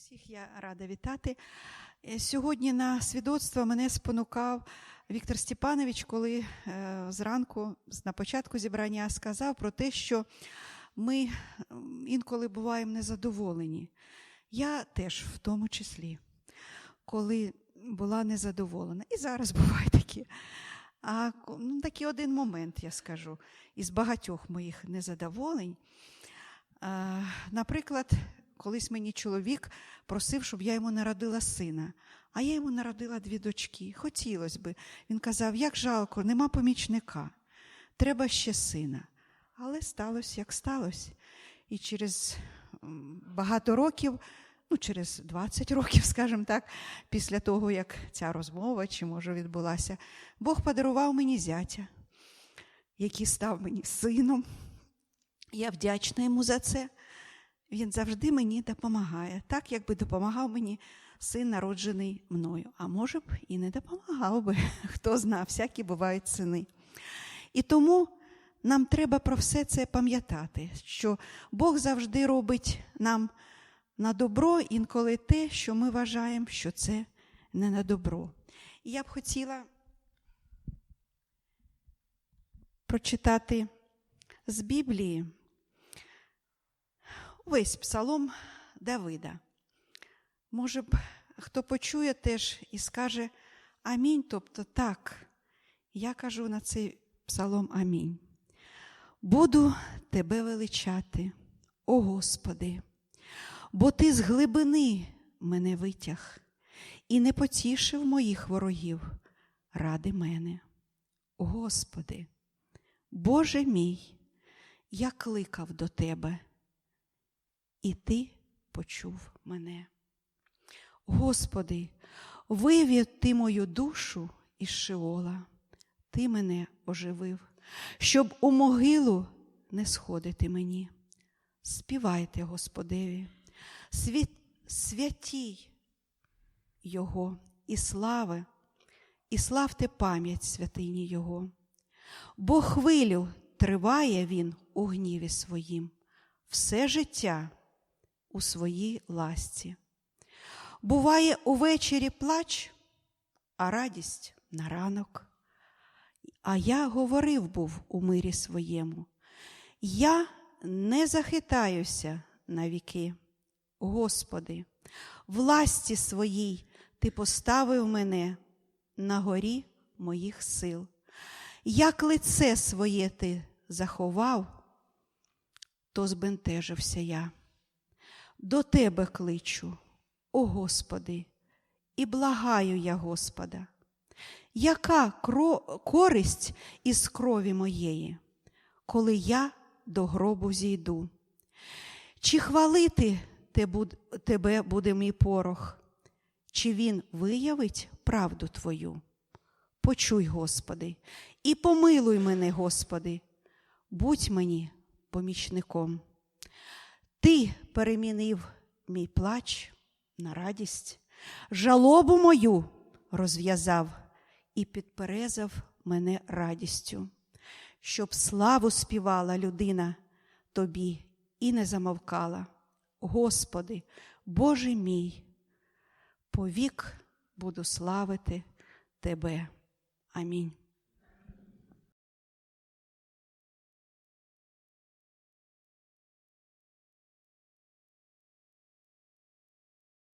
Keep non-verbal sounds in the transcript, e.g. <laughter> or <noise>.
Всіх я рада вітати. Е, Сьогодні на свідоцтво мене спонукав Віктор Степанович, коли е, зранку, на початку зібрання, сказав про те, що ми інколи буваємо незадоволені. Я теж в тому числі, коли була незадоволена. І зараз <laughs> бувають такі. А ну, такий один момент, я скажу, із багатьох моїх незадоволень. Е, Наприклад, колись мені чоловік просив, щоб я йому народила сина, а я йому народила дві дочки. Хотілося би. Він казав, як жалко, нема помічника, треба ще сина. Але сталося, як сталося. І через багато років, ну, через 20 років, <laughs> скажімо так, після того, як ця розмова чи може відбулася, Бог подарував мені зятя, який став мені сином. Я вдячна йому за це. Він завжди мені допомагає, так якби допомагав мені син, народжений мною. А може б і не допомагав би, <laughs> хто знав, всякі бувають сини. І тому нам треба про все це пам'ятати, що Бог завжди робить нам на добро інколи те, що ми вважаємо, що це не на добро. І я б хотіла прочитати з Біблії весь псалом Давида. Може б, хто почує теж і скаже Амінь, тобто так. Я кажу на цей псалом Амінь. Буду тебе величати, о Господи, бо ти з глибини мене витяг і не потішив моїх ворогів ради мене. Господи, Боже мій, я кликав до Тебе і ти почув мене. Господи, вивів ти мою душу із Шеола, ти мене оживив, щоб у могилу не сходити мені. Співайте Господеві, світ, святій Його і слави, і славте пам'ять святині Його. Бо хвилю триває він у гніві своїм, все життя у своїй ласці. Буває увечері плач, а радість на ранок. А я говорив був у мирі своєму. Я не захитаюся на віки. Господи, власті своїй Ти поставив мене на горі моїх сил. Як лице своє ти заховав, то збентежився я. До Тебе кличу, о Господи, і благаю я Господа. Яка користь із крові моєї, коли я до гробу зійду? Чи хвалити тебе буде мій порох? Чи він виявить правду Твою? Почуй, Господи, і помилуй мене, Господи, будь мені помічником. Ти перемінив мій плач на радість, жалобу мою розв'язав і підперезав мене радістю, щоб славу співала людина тобі і не замовкала. Господи, Боже мій, повік буду славити Тебе. Амінь.